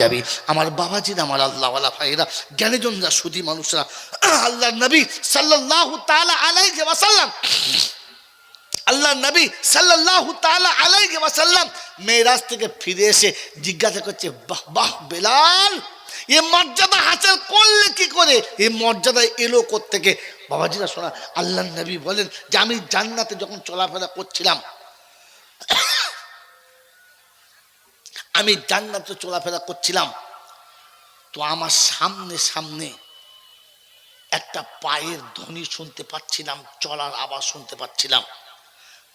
যাবি। আমার বাবাজির আমার আল্লাহওয়ালা ভাইরা জ্ঞানীজনরা সুদী মানুষরা। আল্লাহ নবী সাল্লাল্লাহু তাআলা আলাইহি ওয়াসাল্লাম আল্লাহ নবী সাল্লাল্লাহু তাআলা আলাইহি ওয়াসাল্লাম মেরাজ থেকে ফিরে এসে জিজ্ঞাসা করছে, বাহ বাহ, বেলাল, এ মর্যাদা হাসিল করলে কি করে? এ মর্যাদা এলো থেকে বাবাজিরা শোনা আল্লাহ নবী বলেন যে, আমি জান্নাতে যখন চলাফেরা করছিলাম আমি জান্নাতে চলাফেরা করছিলাম। তো আমার সামনে সামনে একটা পায়ের ধ্বনি শুনতে পাচ্ছিলাম, চলার আওয়াজ শুনতে পাচ্ছিলাম।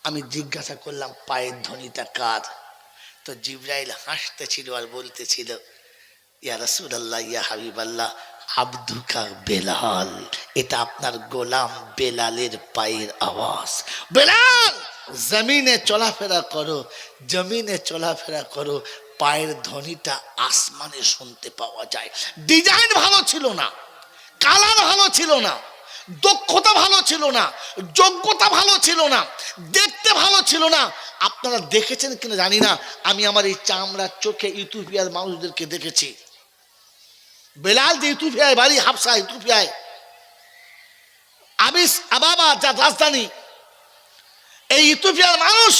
আমি জিজ্ঞাসা করলাম, পায়ের ধ্বনিটা কার? তো জিব্রাইল হাসতেছিল আর বলতেছিল, ইয়া রাসূলুল্লাহ, ইয়া হাবিবাল্লাহ, আব্দুকা বেলাল। এটা আপনার গোলাম বেলালের পায়ের আওয়াজ। বেলাল, জমিনে চলাফেরা করো, জমিনে চলাফেরা করো পায়ের ধ্বনিটা আসমানে শুনতে পাওয়া যায়। ডিজাইন ভালো ছিল না, কালার ভালো ছিল না, দক্ষতা ভালো ছিল না, যোগ্যতা ভালো ছিল না, দেখতে ভালো ছিল না। আপনারা দেখেছেন কিনা জানি না, আমি আমার এই চামড়ার চোখে ইথিওপিয়ার মানুষদেরকে দেখেছি। বেলাল যে ইথিওপিয়ায় বাড়ি হাফসা ইথিওপিয়ায় আবিস আবাবা যা রাজধানী। এই ইথিওপিয়ার মানুষ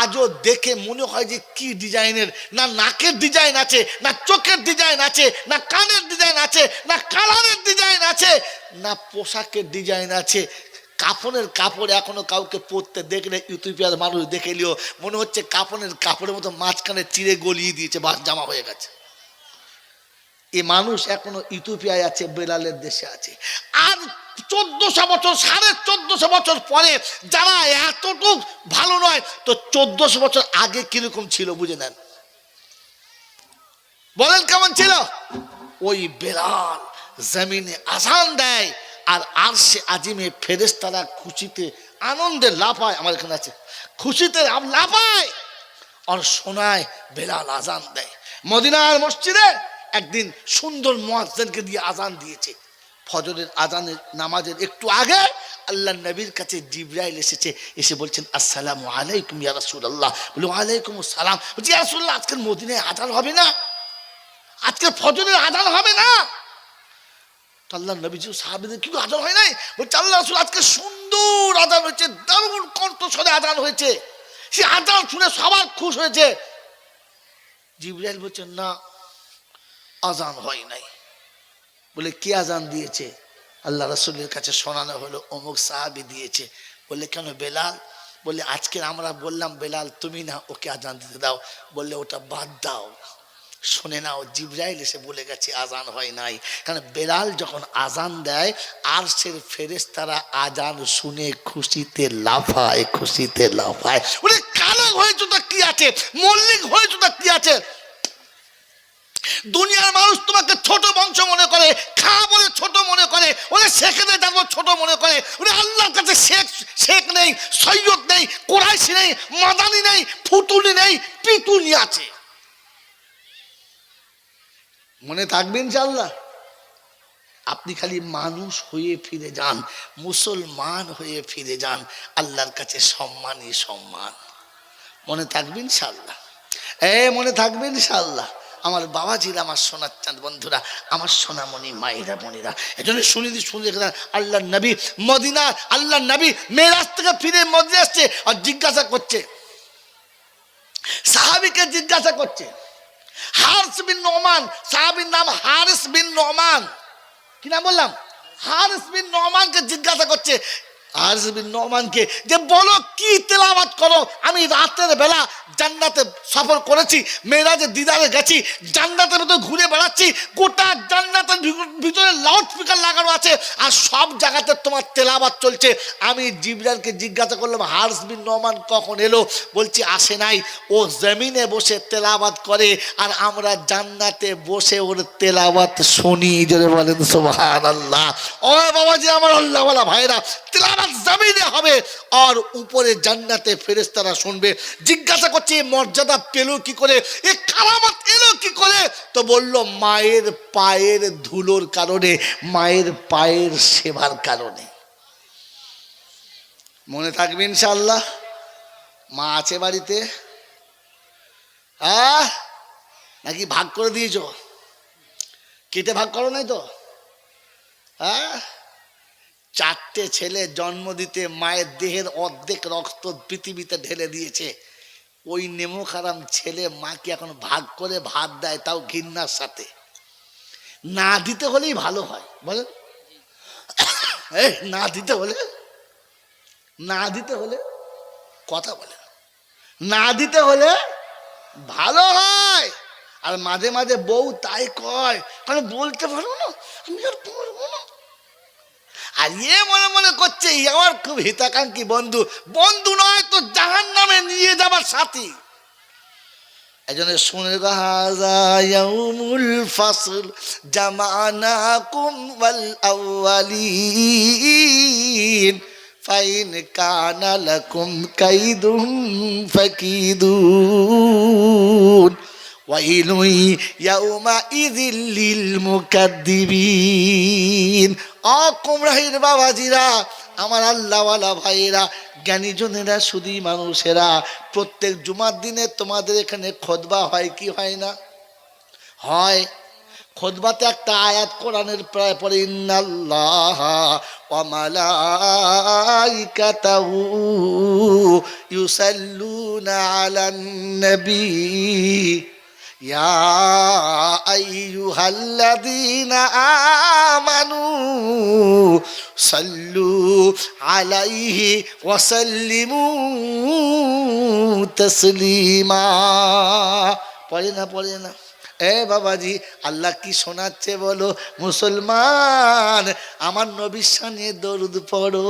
আজও দেখে মনে হয় যে কি ডিজাইনের? না নাকের ডিজাইন আছে, না চোখের ডিজাইন আছে, না কানের ডিজাইন আছে, না কালারের ডিজাইন আছে, না পোশাকের ডিজাইন আছে। কাপড়ের কাপড় এখনও কাউকে পরতে দেখলে ইউটিউবিয়ার মানুষ দেখে নিও। মনে হচ্ছে কাপড়ের কাপড়ের মতো মাঝখানে চিড়ে গলিয়ে দিয়েছে, বাস জামা হয়ে গেছে। এ মানুষ এখনও ইথিওপিয়ায় আছে, বেলালের দেশে আছে। আর চোদ্দশো বছর, সাড়ে চোদ্দশো বছর পরে যারা এতটুক ভালো নয়, তো চোদ্দশো বছর আগে কীরকম ছিল বুঝে নেন? বলেন কেমন ছিল? ওই বেলাল জমিনে আসান দেয়, আর আর সে আজিমে ফেরেস্তারা খুশিতে, আনন্দে লাফায়, আমার এখানে আছে, খুশিতে লাফায়, আর শোনায় বেলাল আজান দেয়। মদিনার মসজিদে একদিন সুন্দর মোয়াজ্জেনকে দিয়ে আজান দিয়েছে। ফজরের আজানের নামাজের একটু আগে আল্লাহ নবীর কাছে জিব্রাইল এসেছে, এসে বলছেন, আসসালামু আলাইকুম ইয়া রাসূলুল্লাহ। বলে, ওয়ালাইকুম আসসালাম। বলছি, ইয়া আজকের মদিনায় আজান হবে না? আজকের ফজরের আজান হবে না? আল্লাহ নবীজি, সাহাবিদের কিন্তু আজান হয় নাই। বলছে, আল্লাহ রাসূল, আজকে সুন্দর আজান হয়েছে, দারুণ কণ্ঠস্বরে আজান হয়েছে। সে আজান শুনে সবার খুশ হয়েছে। জিব্রাইল বলছেন না আজান হয় নাই। বলে, কে আজান দিয়েছে? আল্লাহ রসুলের কাছে শোনানো হলো, অমুক সাহাবি দিয়েছে। বলে, কেন বেলাল? বলে, আজকে আমরা বললাম, বেলাল, তুমি না, ওকে আজান দিতে দাও। বললে ওটা বাদ দাও। শুনে নাও, জিব্রাইল এসে বলে গেছে, আজান হয় নাই। কারণ বেলাল যখন আজান দেয় আর সে ফেরেস তারা আজান শুনে খুশিতে লাফায় খুশিতে লাফায়। বলে, কালো হয়েছে তা কি আছে? মল্লিক হয়েছে তা কি আছে? দুনিয়ার মানুষ তোমাকে ছোট বংশ মনে করে, খা বলে ছোট মনে করে, ওরে শেখেতে যাব ছোট মনে করে, ওরে আল্লাহর কাছে শেখ শেখ নেই, সৈয়দ নেই, কোরাইশি নেই, মাদানি নেই ফুটুনি নেই পিটুনি আছে। মনে থাকবেন ইনশাল্লাহ আপনি খালি মানুষ হয়ে ফিরে যান, মুসলমান হয়ে ফিরে যান, আল্লাহর কাছে সম্মানই সম্মান। মনে থাকবেন ইনশাল্লাহ এ, মনে থাকবেন ইনশাল্লাহ আমার বাবাজির, আমার সোনার চাঁদ, বন্ধুরা, আমার সোনামণি, মায়েরা মনিরা এজন্য শুনি দি, শুনে রেখে আল্লাহ নবী, মদিনা আল্লাহ নবী মেয়েরাজ থেকে ফিরে মদিনা আসছে আর জিজ্ঞাসা করছে। সাহাবিকে জিজ্ঞাসা করছে, হার্স বিন নোমান, সাহাবির নাম হারিস বিন নোমান। কি নাম বললাম? হারিস বিন নোমানকে জিজ্ঞাসা করছে যে বলো কি করো, আমি রাতের বেলা জান্নাতে সফর করেছি মেয়েরাজে দিদারে গেছি, জান্নাতের মতো ঘুরে বেড়াচ্ছি, গোটা জান্নাতের ভিতরে লাউড স্পিকার লাগানো আছে, আর সব জায়গাতে তোমার তেলাবাত চলছে। আমি জিবরানকে জিজ্ঞাসা করলাম, হার্স বিন নোমান কখন এলো? বলছি, আসে নাই। ও জমিনে বসে তেলাবাত করে, আর আমরা জান্নাতে বসে ওর তেলাবাত শুনি। জোরে বলেন সোহান আল্লাহ ও বাবাজি, আমার আল্লাহওয়ালা ভাইরা তেলাবাত জমিনে হবে। আর উপরে জান্নাতে ফেরেস্তারা শুনবে। জিজ্ঞাসা করছে মর্যাদা পেল কি করে? এ কারামত এলো কি করে? তো বলল, মায়ের পায়ের ধুলোর কারণে, মায়ের পায়ের সেবার কারণে। মনে থাকবে ইনশাল্লাহ মা আছে বাড়িতে? আহ! নাকি ভাগ করে দিয়েছ? কেটে ভাগ করো নাই তো? হ্যাঁ চারটে ছেলে জন্ম দিতে মায়ের দেহের অর্ধেক রক্ত পৃথিবীতে ঢেলে দিয়েছে। ওই নেমো খারাম ছেলে মাকে এখন ভাগ করে ভাত দেয় তাও ঘৃণার সাথে। না দিতে হলেই ভালো হয়, বলেন? না দিতে হলে? না দিতে হলে? কথা বলে না। দিতে হলে ভালো হয়। আর মাঝে মাঝে বউ তাই কয়, কারণ বলতে পারব না। আমি আর না আর ইয়ে মনে মনে করছে আমার খুব হিতাকাঙ্ক্ষী বন্ধু। বন্ধু নয় তো জাহান নামে নিয়ে যাবার সাথী। একজনে শুনে গো হাজা ইয়াউমুল ফাসল জামানাকুম ওয়াল আউয়ালিন, ফাইন কানা লাকুম কাইদুম ফাকিদুন। বাবাজিরা, আমার আল্লাহওয়ালা ভাইয়েরা, জ্ঞানীজনেরা শুধুই মানুষেরা, প্রত্যেক জুমার দিনে তোমাদের এখানে খোদবা হয় কি হয় না? হয়। খোদবাতে একটা আয়াত কোরআনের প্রায় পরে ইন্নাল্লাহ আমানু সাল্লু আলাইহি ওয়া সাল্লিমু তাসলিমা। পড়ে না পড়ে না। এ বাবাজি, আল্লাহ কি শোনাচ্ছে বলো? মুসলমান, আমার নবীর সানে দরুদ পড়ো।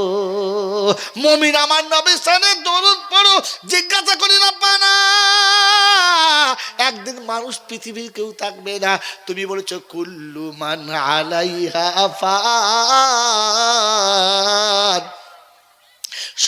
মমিন, আমার নবীর সানে দরুদ পড়ো। জিজ্ঞাসা করি না পানা একদিন মানুষ পৃথিবীর কেউ থাকবে না। তুমি বলেছ, কুল্লু মান আলাইহা ফান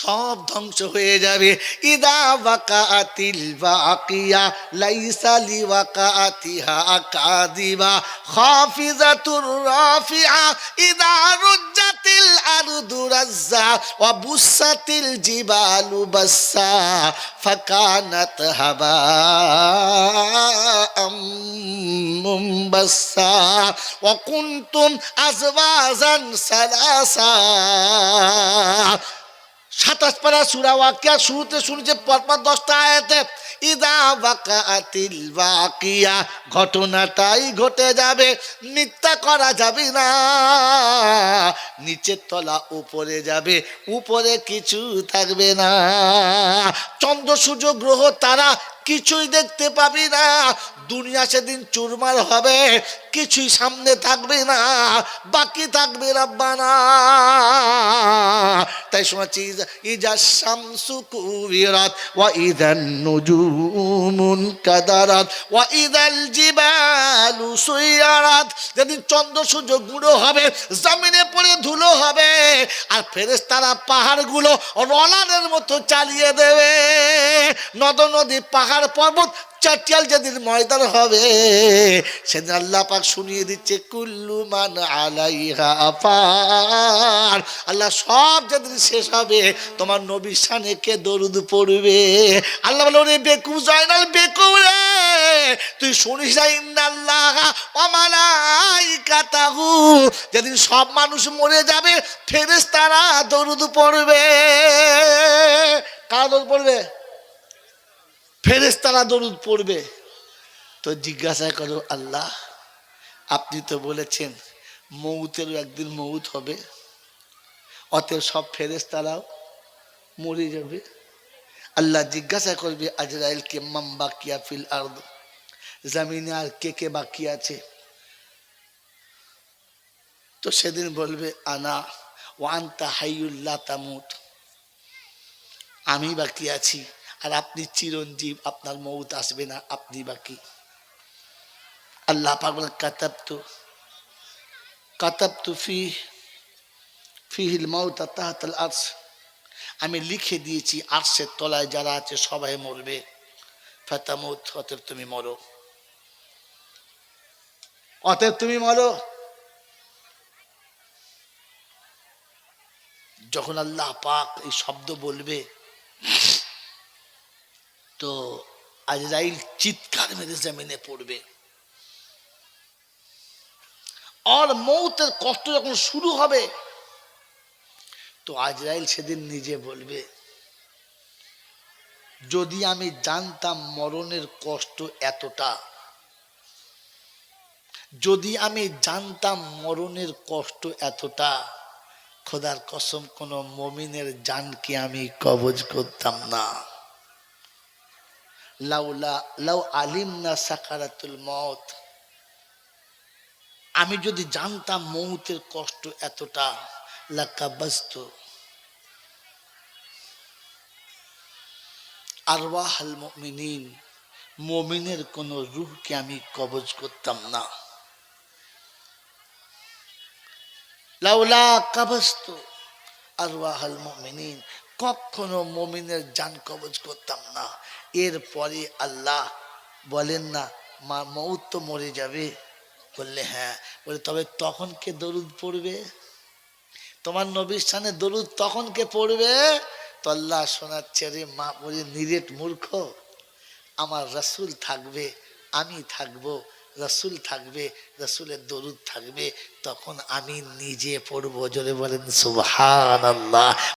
সব ধ্বংস হয়ে যাবে। ইদা ওয়াকাতিল বাকিয়া, লাইসা লিওয়াকাতিহা কাদিবা খাফিজাতুর রাফিআ ইদা রুজ্জাতিল আরদু রাজ্জা, ওয়া বুসাতিল জিবালু বাসসা, ফাকানাত হাবাআম মুমবাসসা, ওয়া কুনতুম আজওয়াজান সালাসা। সাতাশ পারা সুরা ওয়াকিয়া, শুরুতে শুনেছে, পরপর দশটা আয়াতে, ইদা বাকাতিল বাকিয়া ঘটনাটাই ঘটে যাবে, মিথ্যা করা যাবে না। নিচের তলা উপরে যাবে, উপরে কিছু থাকবে না। চন্দ্র, সূর্য, গ্রহ, তারা কিছুই দেখতে পাবি না। দুনিয়া সেদিন চুরমার হবে, কিছুই সামনে থাকবে না, বাকি থাকবে রাব্বানা। তাই শোনাচ্ছি ইজা- শামসু কুবিরাত, ওয়া ইদান নুজুমুন কাদারাত, ওয়া ইদাল জিবালু সুইয়ারাত। যেদিন চন্দ্র, সূর্য গুঁড়ো হবে, জমিনে পড়ে ধুলো হবে, আর ফেরেশতারা পাহাড়গুলো রলানের মতো চালিয়ে দেবে। নদ নদী পাহাড় পর্বত চাটিয়াল যেদিন ময়দান হবে, সেদিন আল্লাহ পাক শুনিয়ে দিচ্ছে, কুল্লু মান আলাইহা পার আল্লাহ সব যেদিন শেষ হবে, তোমার নবীর সানে কে দরুদ পড়বে? আল্লাহ বলে বেকু জয়নাল বেকু রে! তুই শুনিস না, ইন্নাল্লাহ অমালাই কাতাহু যেদিন সব মানুষ মরে যাবে ফেরেস তারা দরুদ পড়বে। কারা দরুদ পড়বে? ফেরেস্তারা দরুদ পড়বে। তো জিজ্ঞাসা করো, আল্লাহ, আপনি তো বলেছেন মৌতেরও একদিন মৌত হবে। অতএব সব ফেরেস্তারাও মরে যাবে। আল্লাহ জিজ্ঞাসা করবে আজরাইলকে মাম বাকিয়া ফিল আর্দ? জামিনে আর কে কে বাকি আছে? তো সেদিন বলবে, আনা ওয়ান্তা হাইউল্লাহ তামুত। আমি বাকি আছি, আর আপনি চিরঞ্জীব, আপনার মৌত আসবে না, আপনি বাকি। আল্লাহ বলেন কাতাব তো কাতাব তু ফি, ফিহিল মৌত তাহাতাল আর্স আমি লিখে দিয়েছি আর্সের তলায় যারা আছে সবাই মরবে। ফাতামুত, অতএব তুমি মরো। অতএব তুমি বলো যখন আল্লাহ পাক এই শব্দ বলবে, তো আজরাইল চিৎকার মেরে জমিনে পড়বে। আর মৌতের কষ্ট যখন শুরু হবে, তো আজরাইল সেদিন নিজে বলবে, যদি আমি জানতাম মরণের কষ্ট এতটা যদি আমি জানতাম মরণের কষ্ট এতটা, খোদার কসম কোন মমিনের জানকে আমি কবজ করতাম না। লাউলা, লাউ আলিম না সাকারাতুল মত আমি যদি জানতাম মৌতের কষ্ট এতটা লাকাবাস্ত আরওয়াহাল মুমিনিন, মমিনের কোন রূহকে আমি কবজ করতাম না। লাউলা কাবাস্ত আরওয়াহাল মুমিনিন। কখনো মমিনের জান কবজ করতাম না। এরপরে আল্লাহ বলেন না, মা মৌত তো মরে যাবে। বললে হ্যাঁ। বলে, তবে তখন কে দরুদ পড়বে? তোমার নবীর স্থানে দরুদ তখন কে পড়বে? তো আল্লাহ শোনাচ্ছে রে মা, বলে, নিরেট মূর্খ। আমার রসুল থাকবে, আমি থাকব। রসুল থাকবে রসুলের দরুদ থাকবে তখন আমি নিজে পড়ব। জোরে বলেন আল্লাহ